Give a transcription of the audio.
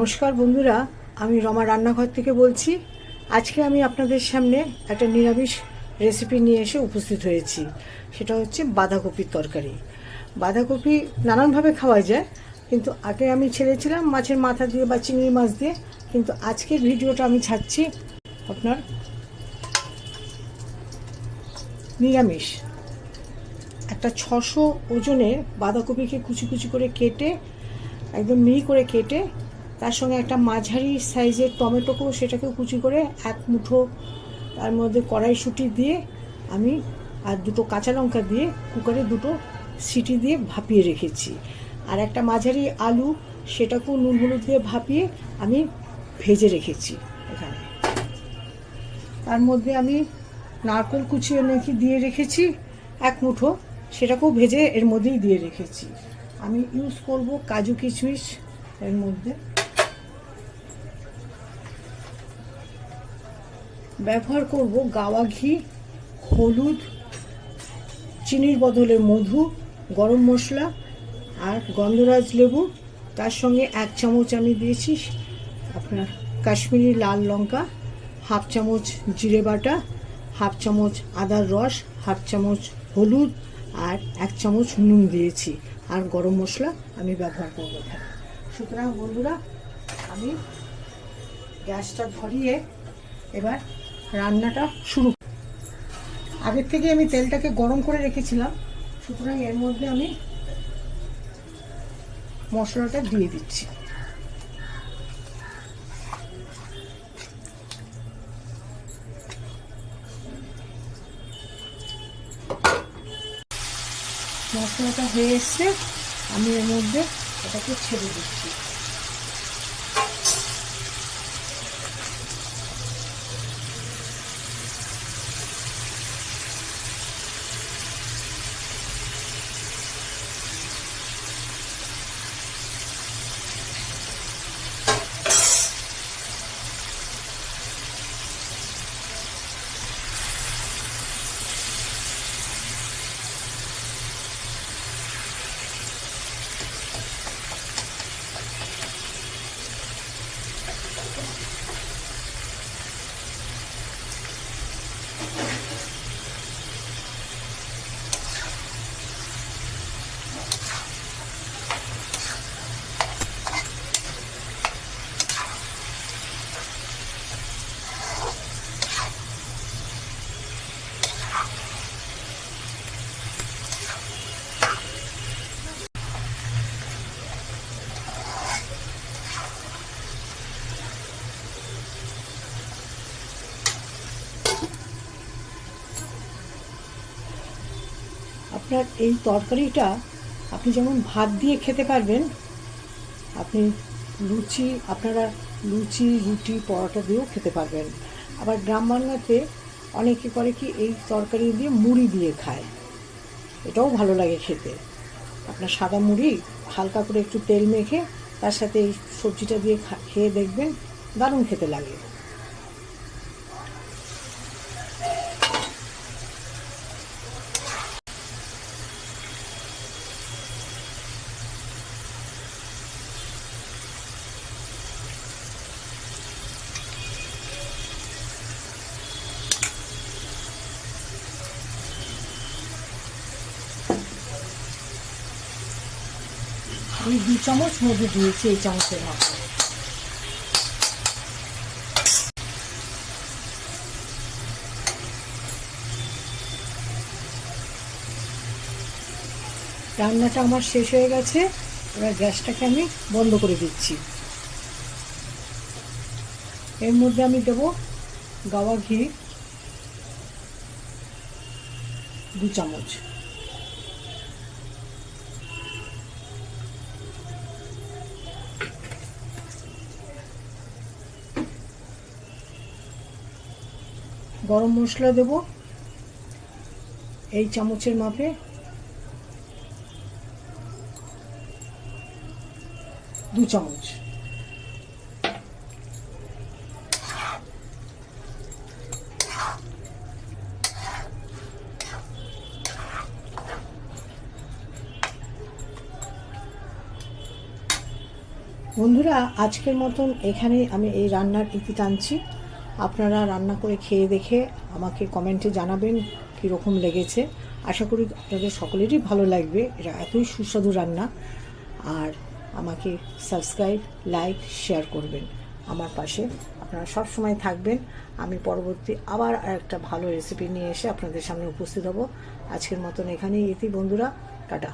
নমস্কার বন্ধুরা, আমি রমা রান্নাঘর থেকে বলছি। আজকে আমি আপনাদের সামনে একটা নিরামিষ রেসিপি নিয়ে এসে উপস্থিত হয়েছি। সেটা হচ্ছে বাঁধাকপির তরকারি। বাঁধাকপি নানানভাবে খাওয়া যায়, কিন্তু আগে আমি ছেড়েছিলাম মাছের মাথা দিয়ে বা চিংড়ি মাছ দিয়ে, কিন্তু আজকের ভিডিওটা আমি ছাড়ছি আপনার নিরামিষ। একটা ছশো ওজনের বাঁধাকপিকে কুচি কুচি করে কেটে, একদম মিহি করে কেটে তার সঙ্গে একটা মাঝারি সাইজের টমেটোকেও সেটাকেও কুচি করে এক মুঠো তার মধ্যে কড়াইশুঁটি দিয়ে আমি আর দুটো কাঁচা লঙ্কা দিয়ে কুকারে দুটো সিটি দিয়ে ভাপিয়ে রেখেছি। আর একটা মাঝারি আলু, সেটাকেও নুন হলুদ দিয়ে ভাপিয়ে আমি ভেজে রেখেছি এখানে। তার মধ্যে আমি নারকেল কুচিয়ে নাকি দিয়ে রেখেছি, এক মুঠো, সেটাকেও ভেজে এর মধ্যেই দিয়ে রেখেছি। আমি ইউজ করব কাজু কিশমিশ এর মধ্যে। ব্যবহার করব গাওয়া ঘি, হলুদ, চিনির বদলে মধু, গরম মশলা আর গন্ধরাজ লেবু। তার সঙ্গে এক চামচ আমি দিয়েছি আপনার কাশ্মীরি লাল লঙ্কা, হাফ চামচ জিরে বাটা, হাফ চামচ আদার রস, হাফ চামচ হলুদ আর এক চামচ নুন দিয়েছি। আর গরম মশলা আমি ব্যবহার করব সুতরাং বন্ধুরা, আমি গ্যাসটা ধরিয়ে এবার রান্নাটা শুরু আগের থেকে আমি তেলটাকে গরম করে রেখেছিলাম, সুতরাং এর মধ্যে আমি মশলাটা দিয়ে দিচ্ছি। মশলাটা হয়ে এসছে, আমি এর মধ্যে এটাকে ছেড়ে দিচ্ছি। আপনার এই তরকারিটা আপনি যেমন ভাত দিয়ে খেতে পারবেন, আপনি লুচি, আপনারা লুচি, রুটি, পরোটা দিয়েও খেতে পারবেন। আবার গ্রাম বাংলাতে অনেকে করে কি এই তরকারি দিয়ে মুড়ি দিয়ে খায়। এটাও ভালো লাগে খেতে। আপনার সাদা মুড়ি হালকা করে একটু তেল মেখে তার সাথে এই সবজিটা দিয়ে খেয়ে দেখবেন, দারুণ খেতে লাগে। আমি দু চামচ মধু দিয়েছি এই চামচের মতো রান্নাটা আমার শেষ হয়ে গেছে, এবার গ্যাসটাকে আমি বন্ধ করে দিচ্ছি। এর মধ্যে আমি দেব গাওয়া ঘি, দু চামচ। গরম মশলা দেব। এই চামচের মাপে। দু চামচ। বন্ধুরা, আজকের মতন এখানে আমি এই রান্নার ইতি টানছি। আপনারা রান্না করে খেয়ে দেখে আমাকে কমেন্টে জানাবেন কীরকম লেগেছে। আশা করি আপনাদের সকলেরই ভালো লাগবে। এটা এতই সুস্বাদু রান্না। আর আমাকে সাবস্ক্রাইব, লাইক, শেয়ার করবেন। আমার পাশে আপনারা সব সময় থাকবেন। আমি পরবর্তী আবার একটা ভালো রেসিপি নিয়ে এসে আপনাদের সামনে উপস্থিত হব। আজকের মতন এখানেই ইতি বন্ধুরা। টাটা।